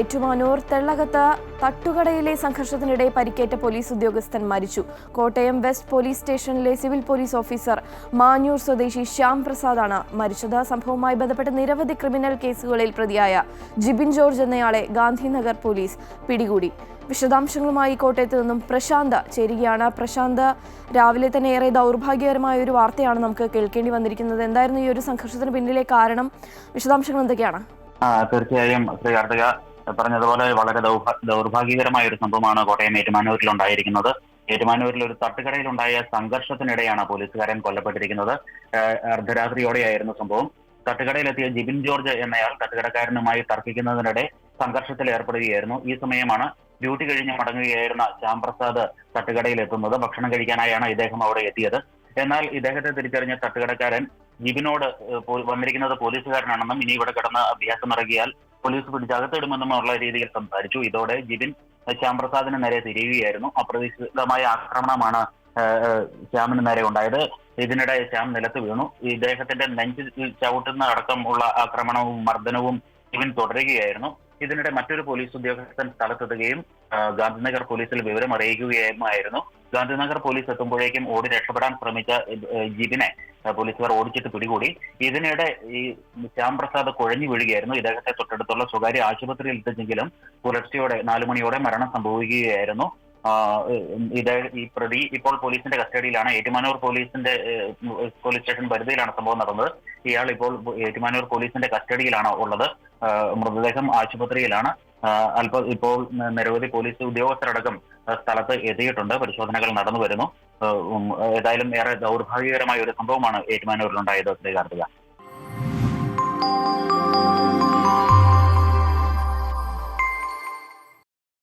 ഏറ്റുമാനൂർ തെള്ളകത്ത് തട്ടുകടയിലെ സംഘർഷത്തിനിടെ പരിക്കേറ്റ പോലീസ് ഉദ്യോഗസ്ഥൻ മരിച്ചു. കോട്ടയം വെസ്റ്റ് പോലീസ് സ്റ്റേഷനിലെ സിവിൽ പോലീസ് ഓഫീസർ മാഞ്ഞൂർ സ്വദേശി ശ്യാം പ്രസാദാണ് മരിച്ചത്. സംഭവവുമായി ബന്ധപ്പെട്ട് നിരവധി ക്രിമിനൽ കേസുകളിൽ പ്രതിയായ ജിബിൻ ജോർജ് എന്നയാളെ ഗാന്ധിനഗർ പോലീസ് പിടികൂടി. വിശദാംശങ്ങളുമായി കോട്ടയത്ത് നിന്നും പ്രശാന്ത് ചേരുകയാണ്. പ്രശാന്ത് രാവിലെ തന്നെ ഏറെ ദൗർഭാഗ്യകരമായ ഒരു വാർത്തയാണ് നമുക്ക് കേൾക്കേണ്ടി വന്നിരിക്കുന്നത്. എന്തായിരുന്നു ഈ ഒരു സംഘർഷത്തിന് പിന്നിലെ കാരണം? വിശദാംശങ്ങൾ എന്തൊക്കെയാണ്? ആ തീർച്ചയായും ശ്രീ കാർത്തിക പറഞ്ഞതുപോലെ വളരെ ദൗർഭാഗ്യകരമായ ഒരു സംഭവമാണ് കോട്ടയം ഏറ്റുമാനൂരിൽ ഉണ്ടായിരിക്കുന്നത് ഏറ്റുമാനൂരിൽ ഒരു തട്ടുകടയിലുണ്ടായ സംഘർഷത്തിനിടെയാണ് പോലീസുകാരൻ കൊല്ലപ്പെട്ടിരിക്കുന്നത്. അർദ്ധരാത്രിയോടെയായിരുന്നു സംഭവം. തട്ടുകടയിലെത്തിയ ജിബിൻ ജോർജ് എന്നയാൾ തട്ടുകടക്കാരനുമായി തർക്കിക്കുന്നതിനിടെ സംഘർഷത്തിൽ ഏർപ്പെടുകയായിരുന്നു. ഈ സമയമാണ് ഡ്യൂട്ടി കഴിഞ്ഞ് മടങ്ങുകയായിരുന്ന ശ്യാംപ്രസാദ് തട്ടുകടയിൽ എത്തുന്നത് ഭക്ഷണം കഴിക്കാനായാണ് ഇദ്ദേഹം അവിടെ എത്തിയത്. എന്നാൽ ഇദ്ദേഹത്തെ തിരിച്ചറിഞ്ഞ തട്ടുകടക്കാരൻ ജിബിനോട് വന്നിരിക്കുന്നത് പോലീസുകാരനാണെന്നും ഇനി ഇവിടെ കിടന്ന് അഭ്യാസം ഇറങ്ങിയാൽ പോലീസ് പിടിച്ചകത്തിടുമെന്നും ഉള്ള രീതിയിൽ സംസാരിച്ചു. ഇതോടെ ജിബിൻ ശ്യാംപ്രസാദിന് നേരെ തിരിയുകയായിരുന്നു. അപ്രതീക്ഷിതമായ ആക്രമണമാണ് ശ്യാമിന് നേരെ ഉണ്ടായത്. ഇതിനിടെ ശ്യാം നിലത്ത് വീണു. ഇദ്ദേഹത്തിന്റെ നെഞ്ചിൽ ചവിട്ടുന്ന അടക്കമുള്ള ആക്രമണവും മർദ്ദനവും ജിബിൻ തുടരുകയായിരുന്നു. ഇതിനിടെ മറ്റൊരു പോലീസ് ഉദ്യോഗസ്ഥൻ സ്ഥലത്തെത്തുകയും ഗാന്ധിനഗർ പോലീസിൽ വിവരം അറിയിക്കുകയുമായിരുന്നു ഗാന്ധിനഗർ പോലീസ് എത്തുമ്പോഴേക്കും ഓടി രക്ഷപ്പെടാൻ ശ്രമിച്ച ആ, പോലീസുകാർ ഓടിച്ചിട്ട് പിടികൂടി. ഇതിനിടെ ഈ ശ്യാം പ്രസാദ് കുഴഞ്ഞു വീഴുകയായിരുന്നു. ഇദ്ദേഹത്തെ തൊട്ടടുത്തുള്ള സ്വകാര്യ ആശുപത്രിയിൽ എത്തിച്ചെങ്കിലും പുലർച്ചയോടെ നാലു മണിയോടെ മരണം സംഭവിക്കുകയായിരുന്നു. ഈ പ്രതി ഇപ്പോൾ പോലീസിന്റെ കസ്റ്റഡിയിലാണ്. ഏറ്റുമാനൂർ പോലീസിന്റെ പോലീസ് സ്റ്റേഷൻ പരിധിയിലാണ് സംഭവം നടന്നത്. ഇയാൾ ഇപ്പോൾ ഏറ്റുമാനൂർ പോലീസിന്റെ കസ്റ്റഡിയിലാണ് ഉള്ളത്. മൃതദേഹം ആശുപത്രിയിലാണ്. അല്പ ഇപ്പോൾ നിരവധി പോലീസ് ഉദ്യോഗസ്ഥരടക്കം സ്ഥലത്ത് എത്തിയിട്ടുണ്ട്. പരിശോധനകൾ നടന്നു വരുന്നു. ഏതായാലും ഏറെ ദൗർഭാഗ്യകരമായ ഒരു സംഭവമാണ് ഏറ്റുമാനൂരിലുണ്ടായത് ശ്രീകാർത്തിക.